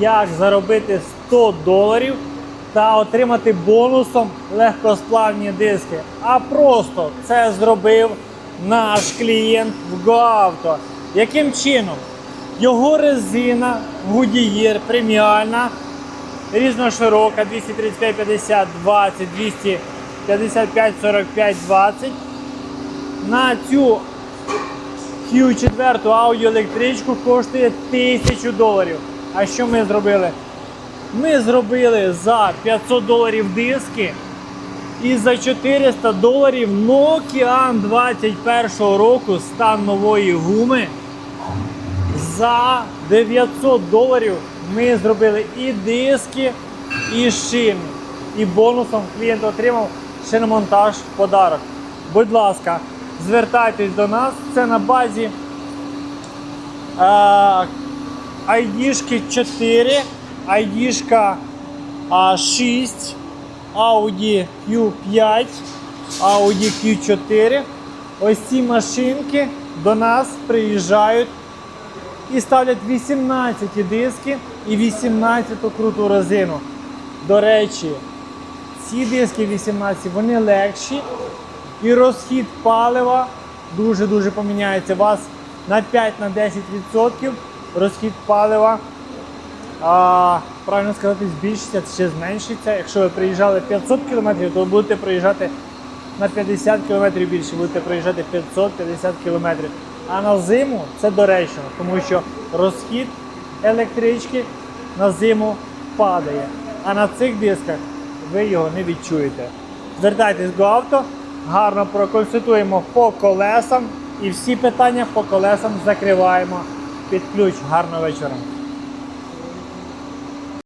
як заробити 100 доларів та отримати бонусом легкосплавні диски. А просто це зробив наш клієнт в GoAuto. Яким чином? Його резина Goodyear преміальна, різноширока 235, 50, 20, 255, 45, 20. На цю Q4 аудіоелектричку коштує 1000 доларів. А що ми зробили? Ми зробили за 500 доларів диски і за 400 доларів Nokian 21 року стан нової гуми. За 900 доларів ми зробили і диски, і шини. І бонусом клієнт отримав шиномонтаж в подарок. Будь ласка, звертайтесь до нас. Це на базі е, ID 4, ID 6, Audi Q5, Audi Q4. Ось ці машинки до нас приїжджають і ставлять 18 диски і 18 круту резину. До речі, ці диски 18 вони легші і розхід палива дуже-дуже поміняється. У вас на 5-10% розхід палива, а, правильно сказати, збільшиться чи зменшиться. Якщо ви приїжджали 500 км, то будете проїжджати на 50 км більше, будете проїжджати 550 км. А на зиму це доречно, тому що розхід електрички на зиму падає. А на цих дисках ви його не відчуєте. Звертайтесь до авто, гарно проконсультуємо по колесам і всі питання по колесам закриваємо під ключ. Гарного вечора.